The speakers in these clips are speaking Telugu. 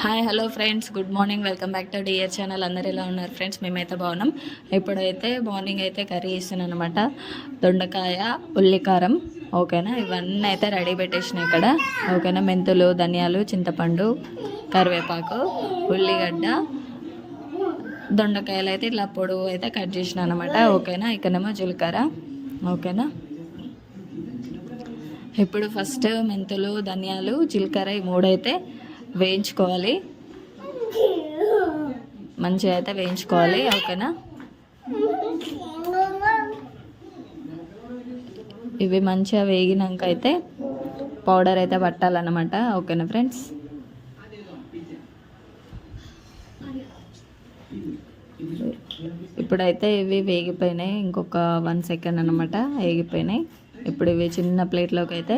Hi hello friends. Good morning. Welcome back to dear channel. అందరు ఎలా ఉన్నారు ఫ్రెండ్స్? మేమైతే బాగున్నాం. ఇప్పుడైతే మార్నింగ్ అయితే కర్రీ చేస్తున్నాను అనమాట దొండకాయ ఉల్లికారం ఓకేనా? ఇవన్నీ అయితే రెడీ పెట్టేసిన ఇక్కడ. ఓకేనా? మెంతులు ధనియాలు చింతపండు కరివేపాకు ఉల్లిగడ్డ దొండకాయలు అయితే ఇట్లా పొడవు అయితే కట్ చేసిన అనమాట ఓకేనా? ఇక్కడేమో జీలకర్ర. ఓకేనా? ఇప్పుడు ఫస్ట్ మెంతులు ధనియాలు జీలకర్ర ఈ మూడైతే వేయించుకోవాలి. మంచిగా అయితే వేయించుకోవాలి ఓకేనా? ఇవి మంచిగా వేగినాక అయితే పౌడర్ అయితే పట్టాలన్నమాట ఓకేనా ఫ్రెండ్స్? ఇప్పుడైతే ఇవి వేగిపోయినాయి ఇంకొక వన్ సెకండ్ అనమాట వేగిపోయినాయి. ఇప్పుడు ఇవి చిన్న ప్లేట్లోకి అయితే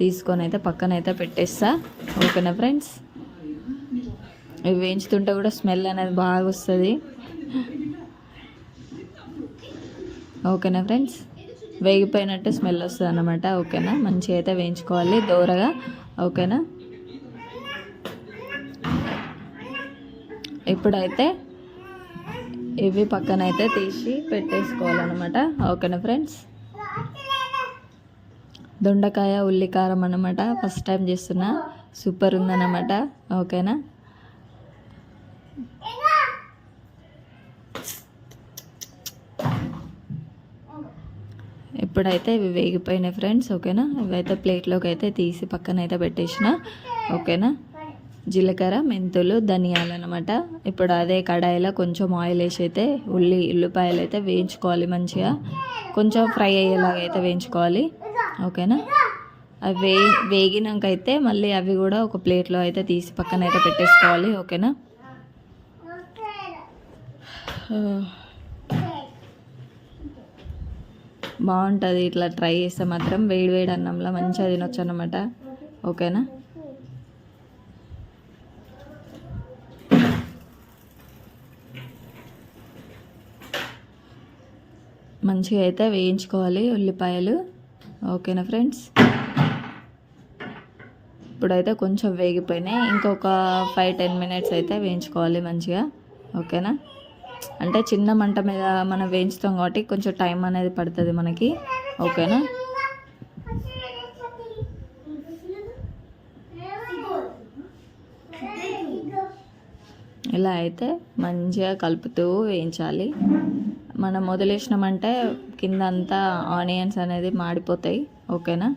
తీసుకొని అయితే పక్కన అయితే పెట్టేస్తా ఓకేనా ఫ్రెండ్స్? ఇవి వేయించుతుంటే కూడా స్మెల్ అనేది బాగా వస్తుంది. ఓకేనా ఫ్రెండ్స్? వేగిపోయినట్టు స్మెల్ వస్తుంది అనమాట ఓకేనా? మంచిగా అయితే వేయించుకోవాలి దూరగా. ఓకేనా? ఇప్పుడైతే ఇవి పక్కన అయితే తీసి పెట్టేసుకోవాలన్నమాట. ఓకేనా ఫ్రెండ్స్? దొండకాయ ఉల్లికారం అనమాట ఫస్ట్ టైం చేస్తున్నా. సూపర్ ఉందన్నమాట. ఓకేనా? ఇప్పుడైతే ఇవి వేగిపోయినాయి ఫ్రెండ్స్ ఓకేనా? ఇవైతే ప్లేట్లోకి అయితే తీసి పక్కన అయితే పెట్టేసిన ఓకేనా? జీలకర్ర మెంతులు ధనియాలు అనమాట ఇప్పుడు అదే కడాయిలో కొంచెం ఆయిల్ వేసి అయితే ఉల్లి ఉల్లిపాయలు అయితే వేయించుకోవాలి మంచిగా. కొంచెం ఫ్రై అయ్యేలాగా అయితే వేయించుకోవాలి ఓకేనా? అవి వే వేగినాక అయితే మళ్ళీ అవి కూడా ఒక ప్లేట్లో అయితే తీసి పక్కన అయితే పెట్టేసుకోవాలి ఓకేనా? బాగుంటుంది. ఇట్లా ట్రై చేస్తే మాత్రం వేడి వేడి అన్నంలో మంచిగా తినొచ్చు అనమాట ఓకేనా? మంచిగా అయితే వేయించుకోవాలి ఉల్లిపాయలు. ఓకేనా ఫ్రెండ్స్? ఇప్పుడైతే కొంచెం వేగిపోయినాయి. ఇంకొక ఫైవ్ టెన్ మినిట్స్ అయితే వేయించుకోవాలి మంచిగా. ఓకేనా? అంటే చిన్న మంట మీద మనం వేయించుతాం కాబట్టి కొంచెం టైం అనేది పడుతుంది మనకి. ఓకేనా? ఇలా అయితే మంచిగా కలుపుతూ వేయించాలి. మనం వదిలేసినామంటే కింద అంతా ఆనియన్స్ అనేది మాడిపోతాయి. ఓకేనా?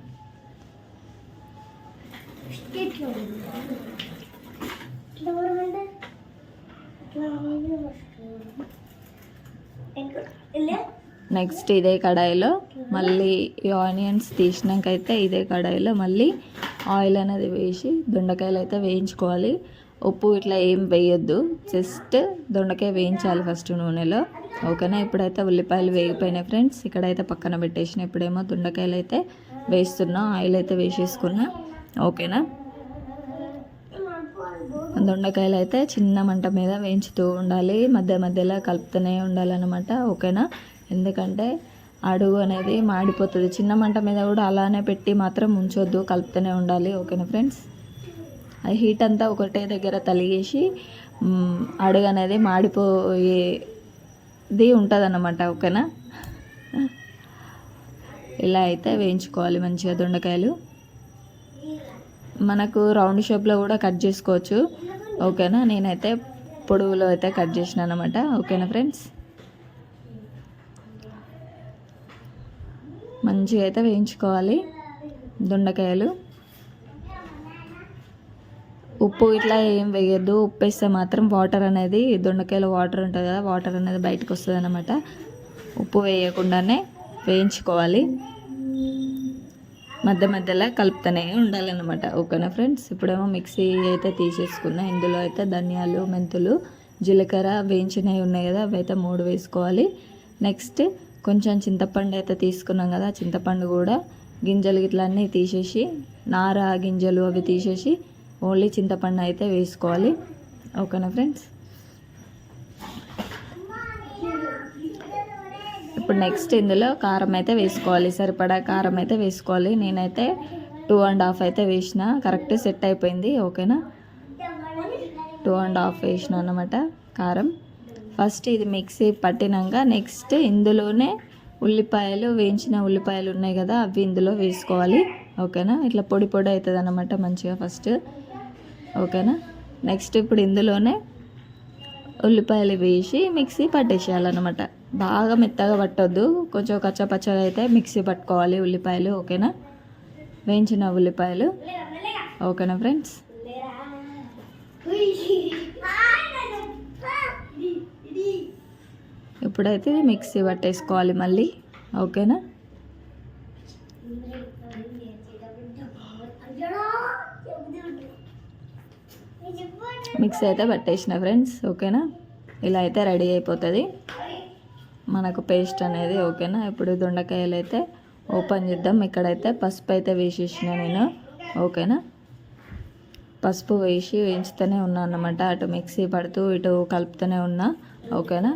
నెక్స్ట్ ఇదే కడాయిలో మళ్ళీ ఈ ఆనియన్స్ తీసినాక అయితే ఇదే కడాయిలో మళ్ళీ ఆయిల్ అనేది వేసి దొండకాయలు అయితే వేయించుకోవాలి. ఉప్పు ఇట్లా ఏం వేయొద్దు. జస్ట్ దొండకాయ వేయించాలి ఫస్ట్ నూనెలో. ఓకేనా? ఇప్పుడైతే ఉల్లిపాయలు వేగిపోయినాయి ఫ్రెండ్స్. ఇక్కడైతే పక్కన పెట్టేసిన ఇప్పుడేమో దొండకాయలు అయితే వేస్తున్నా ఆయిల్ అయితే వేసేసుకున్నా. ఓకేనా? దొండకాయలు అయితే చిన్న మంట మీద వేయించుతూ ఉండాలి. మధ్య మధ్యలో కలుపుతూనే ఉండాలన్నమాట ఓకేనా? ఎందుకంటే అడుగు అనేది మాడిపోతుంది. చిన్న మంట మీద కూడా అలానే పెట్టి మాత్రం ఉంచొద్దు కలుపుతూనే ఉండాలి ఓకేనా ఫ్రెండ్స్? ఆ హీట్ అంతా ఒకటే దగ్గర తలిగేసి అడుగు అనేది మాడిపోయేది ఉంటుంది అన్నమాట ఓకేనా? ఇలా అయితే వేయించుకోవాలి మంచిగా దొండకాయలు. మనకు రౌండ్ షేప్లో కూడా కట్ చేసుకోవచ్చు. ఓకేనా? నేనైతే పొడవులో అయితే కట్ చేసిన అనమాట ఓకేనా ఫ్రెండ్స్? మంచిగా అయితే వేయించుకోవాలి దొండకాయలు. ఉప్పు ఇట్లా ఏం వేయద్దు. ఉప్పు వేస్తే మాత్రం వాటర్ అనేది దొండకాయలో వాటర్ ఉంటుంది కదా వాటర్ అనేది బయటకు వస్తుంది అనమాట ఉప్పు వేయకుండానే వేయించుకోవాలి. మధ్య మధ్యలో కలుపుతూనే ఉండాలన్నమాట. ఓకేనా ఫ్రెండ్స్? ఇప్పుడేమో మిక్సీ అయితే తీసేసుకున్నా. ఇందులో అయితే ధనియాలు మెంతులు జీలకర్ర వేయించినవి ఉన్నాయి కదా అవి అయితే మూడు వేసుకోవాలి. నెక్స్ట్ కొంచెం చింతపండు అయితే తీసుకున్నాం కదా చింతపండు కూడా గింజలు ఇట్లన్నీ తీసేసి నార గింజలు అవి తీసేసి ఓన్లీ చింతపండు అయితే వేసుకోవాలి. ఓకేనా ఫ్రెండ్స్? ఇప్పుడు నెక్స్ట్ ఇందులో కారం అయితే వేసుకోవాలి. సరిపడా కారం అయితే వేసుకోవాలి. నేనైతే టూ అండ్ హాఫ్ అయితే వేసిన. కరెక్ట్ సెట్ అయిపోయింది. ఓకేనా? టూ అండ్ హాఫ్ వేసిన అనమాట కారం. ఫస్ట్ ఇది మిక్సీ పట్టినాక నెక్స్ట్ ఇందులోనే ఉల్లిపాయలు వేయించిన ఉల్లిపాయలు ఉన్నాయి కదా అవి ఇందులో వేసుకోవాలి. ఓకేనా? ఇట్లా పొడి పొడి అవుతుంది అనమాట మంచిగా ఫస్ట్ ఓకేనా? నెక్స్ట్ ఇప్పుడు ఇందులోనే ఉల్లిపాయలు వేసి మిక్సీ పట్టేసేయాలన్నమాట. బాగా మెత్తగా పట్టొద్దు. కొంచెం కచ్చపచ్చగా అయితే మిక్సీ పట్టుకోవాలి ఉల్లిపాయలు ఓకేనా? వేయించిన ఉల్లిపాయలు. ఓకేనా ఫ్రెండ్స్? ఇప్పుడైతే మిక్సీ పట్టేసుకోవాలి మళ్ళీ. ఓకేనా? మిక్సీ అయితే పట్టేసిన ఫ్రెండ్స్. ఓకేనా? ఇలా అయితే రెడీ అయిపోతుంది. మనకు పేస్ట్ అనేది ఓకేనా? ఇప్పుడు దొండకాయలు అయితే ఓపెన్ చేద్దాం. ఇక్కడైతే పసుపు అయితే వేసేసిన నేను. ఓకేనా? పసుపు వేసి వేయించుతూనే ఉన్నా అన్నమాట. అటు మిక్సీ పడుతూ ఇటు కలుపుతూనే ఉన్నా. ఓకేనా?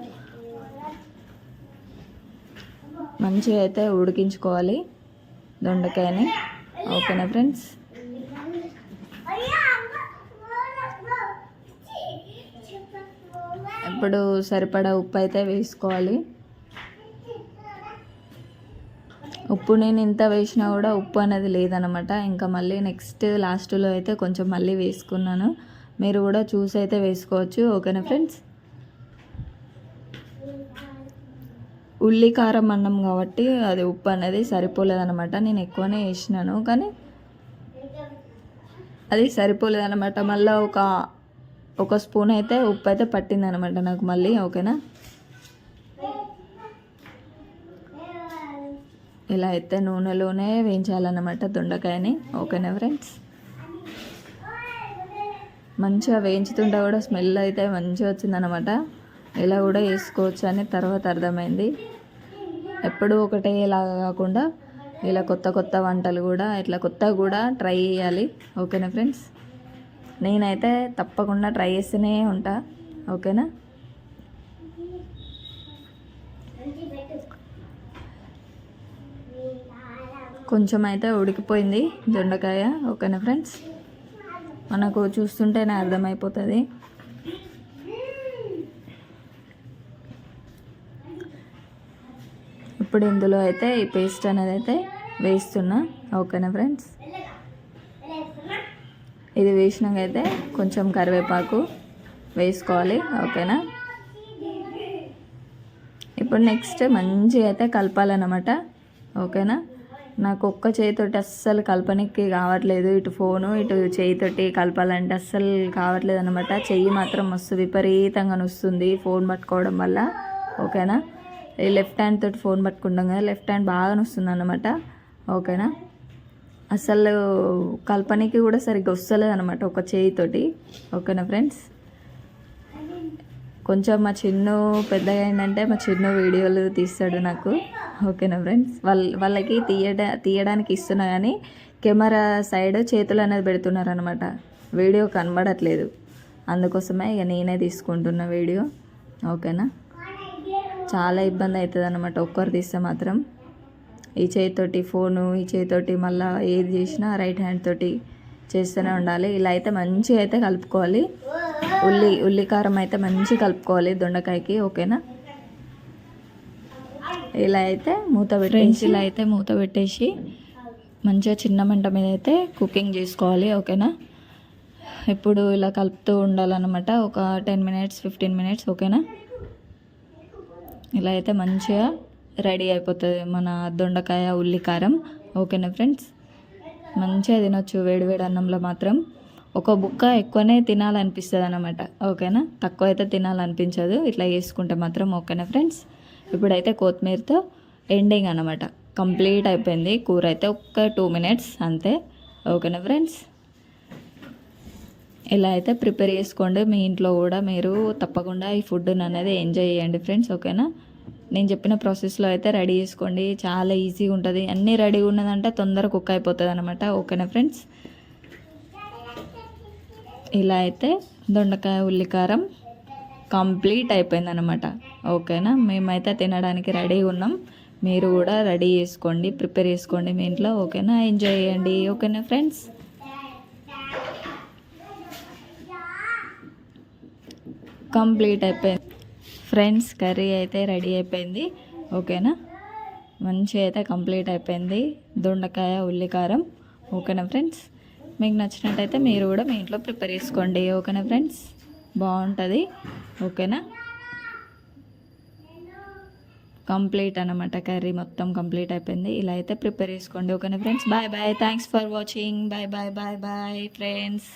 మంచిగా అయితే ఉడికించుకోవాలి దొండకాయని. ఓకేనా ఫ్రెండ్స్? ఇప్పుడు సరిపడా ఉప్పు అయితే వేసుకోవాలి. ఉప్పు నేను ఎంత వేసినా కూడా ఉప్పు అనేది లేదనమాట ఇంకా మళ్ళీ నెక్స్ట్ లాస్ట్లో అయితే కొంచెం మళ్ళీ వేసుకున్నాను. మీరు కూడా చూసి అయితే వేసుకోవచ్చు. ఓకేనా ఫ్రెండ్స్? ఉల్లి కారం అన్నం కాబట్టి అది ఉప్పు అనేది సరిపోలేదనమాట నేను ఎక్కువనే వేసినాను. కానీ అది సరిపోలేదనమాట మళ్ళీ ఒక ఒక స్పూన్ అయితే ఉప్పు అయితే పట్టిందనమాట నాకు మళ్ళీ. ఓకేనా? ఇలా అయితే నూనెలోనే వేయించాలన్నమాట దొండకాయని. ఓకేనా ఫ్రెండ్స్? మంచిగా వేయించుతుంటే కూడా స్మెల్ అయితే మంచిగా వచ్చిందనమాట ఇలా కూడా వేసుకోవచ్చు అని తర్వాత అర్థమైంది. ఎప్పుడూ ఒకటే ఇలాగా కాకుండా ఇలా కొత్త కొత్త వంటలు కూడా ఇట్లా కొత్తగా కూడా ట్రై చేయాలి. ఓకేనా ఫ్రెండ్స్? నేనైతే తప్పకుండా ట్రై చేస్తూనే ఉంటా. ఓకేనా? కొంచెం అయితే ఉడికిపోయింది దొండకాయ ఓకేనా ఫ్రెండ్స్? మనకు చూస్తుంటేనే అర్థమైపోతుంది. ఇప్పుడు ఇందులో అయితే ఈ పేస్ట్ అనేది అయితే వేస్తున్నా ఓకేనా ఫ్రెండ్స్? ఇది వేసినాక అయితే కొంచెం కరివేపాకు వేసుకోవాలి ఓకేనా? ఇప్పుడు నెక్స్ట్ మంచిగా అయితే కలపాలన్నమాట ఓకేనా? నాకు ఒక్క చేయితోటి అస్సలు కలపనికి కావట్లేదు. ఇటు ఫోను ఇటు చేయితోటి కలపాలంటే అస్సలు కావట్లేదు అనమాట చెయ్యి మాత్రం మస్తు విపరీతంగా నొస్తుంది ఫోన్ పట్టుకోవడం వల్ల. ఓకేనా? ఈ లెఫ్ట్ హ్యాండ్ తోటి ఫోన్ పట్టుకుంటాం కదా లెఫ్ట్ హ్యాండ్ బాగా నొస్తుంది అనమాట ఓకేనా? అసలు కల్పనకి కూడా సరిగ్గా వస్తలేదు అనమాట ఒక చేయితోటి. ఓకేనా ఫ్రెండ్స్? కొంచెం మా చిన్ను పెద్దగా ఏంటంటే మా చిన్ను వీడియోలు తీస్తాడు నాకు. ఓకేనా ఫ్రెండ్స్? వాళ్ళ వాళ్ళకి తీయడా తీయడానికి ఇస్తున్నా కానీ కెమెరా సైడ్ చేతులు అనేది పెడుతున్నారు అనమాట వీడియో కనబడట్లేదు. అందుకోసమే ఇక నేనే తీసుకుంటున్న వీడియో. ఓకేనా? చాలా ఇబ్బంది అవుతుంది అనమాట ఒక్కరు తీస్తే మాత్రం. ఈ చేతితోటి ఫోను ఈ చేతితోటి మళ్ళీ ఏది చేసినా రైట్ హ్యాండ్ తోటి చేస్తూనే ఉండాలి. ఇలా అయితే మంచిగా అయితే కలుపుకోవాలి. ఉల్లి ఉల్లి కారం అయితే మంచిగా కలుపుకోవాలి దొండకాయకి. ఓకేనా? ఇలా అయితే మూత పెట్టేసి ఇలా అయితే మూత పెట్టేసి మంచిగా చిన్న మంట మీద అయితే కుకింగ్ చేసుకోవాలి ఓకేనా? ఇప్పుడు ఇలా కలుపుతూ ఉండాలన్నమాట ఒక టెన్ మినిట్స్ ఫిఫ్టీన్ మినిట్స్ ఓకేనా? ఇలా అయితే మంచిగా రెడీ అయిపోతుంది మన దొండకాయ ఉల్లి కారం ఓకేనా ఫ్రెండ్స్ మంచిగా తినొచ్చు వేడి వేడి అన్నంలో మాత్రం. ఒక బుక్క ఎక్కువనే తినాలనిపిస్తుంది అనమాట ఓకేనా? తక్కువ అయితే తినాలనిపించదు ఇట్లా చేసుకుంటే మాత్రం ఓకేనా ఫ్రెండ్స్ ఇప్పుడైతే కొత్తిమీరతో ఎండింగ్ అనమాట కంప్లీట్ అయిపోయింది. కూర అయితే ఒక్క టూ మినిట్స్ అంతే. ఓకేనా ఫ్రెండ్స్ ఇలా అయితే ప్రిపేర్ చేసుకోండి. మీ ఇంట్లో కూడా మీరు తప్పకుండా ఈ ఫుడ్ అనేది ఎంజాయ్ చేయండి ఫ్రెండ్స్ ఓకేనా నేను చెప్పిన ప్రాసెస్లో అయితే రెడీ చేసుకోండి. చాలా ఈజీగా ఉంటుంది. అన్నీ రెడీగా ఉన్నదంటే తొందరగా కుక్ అయిపోతుంది అనమాట ఓకేనా ఫ్రెండ్స్ ఇలా అయితే దొండకాయ ఉల్లికారం కంప్లీట్ అయిపోయింది అనమాట ఓకేనా? మేమైతే తినడానికి రెడీ ఉన్నాం. మీరు కూడా రెడీ చేసుకోండి ప్రిపేర్ చేసుకోండి మీ ఇంట్లో. ఓకేనా? ఎంజాయ్ చేయండి. ఓకేనా ఫ్రెండ్స్? కంప్లీట్ అయిపోయింది. ఫ్రెండ్స్ కర్రీ అయితే రెడీ అయిపోయింది. ఓకేనా? మంచిగా అయితే కంప్లీట్ అయిపోయింది. దొండకాయ ఉల్లికారం. ఓకేనా ఫ్రెండ్స్? మీకు నచ్చినట్టయితే మీరు కూడా మీ ఇంట్లో ప్రిపేర్ చేసుకోండి. ఓకేనా ఫ్రెండ్స్? బాగుంటుంది. ఓకేనా? కంప్లీట్ అనమాట కర్రీ మొత్తం కంప్లీట్ అయిపోయింది. ఇలా అయితే ప్రిపేర్ చేసుకోండి ఓకేనా friends? Bye bye thanks for watching. Bye bye bye bye friends.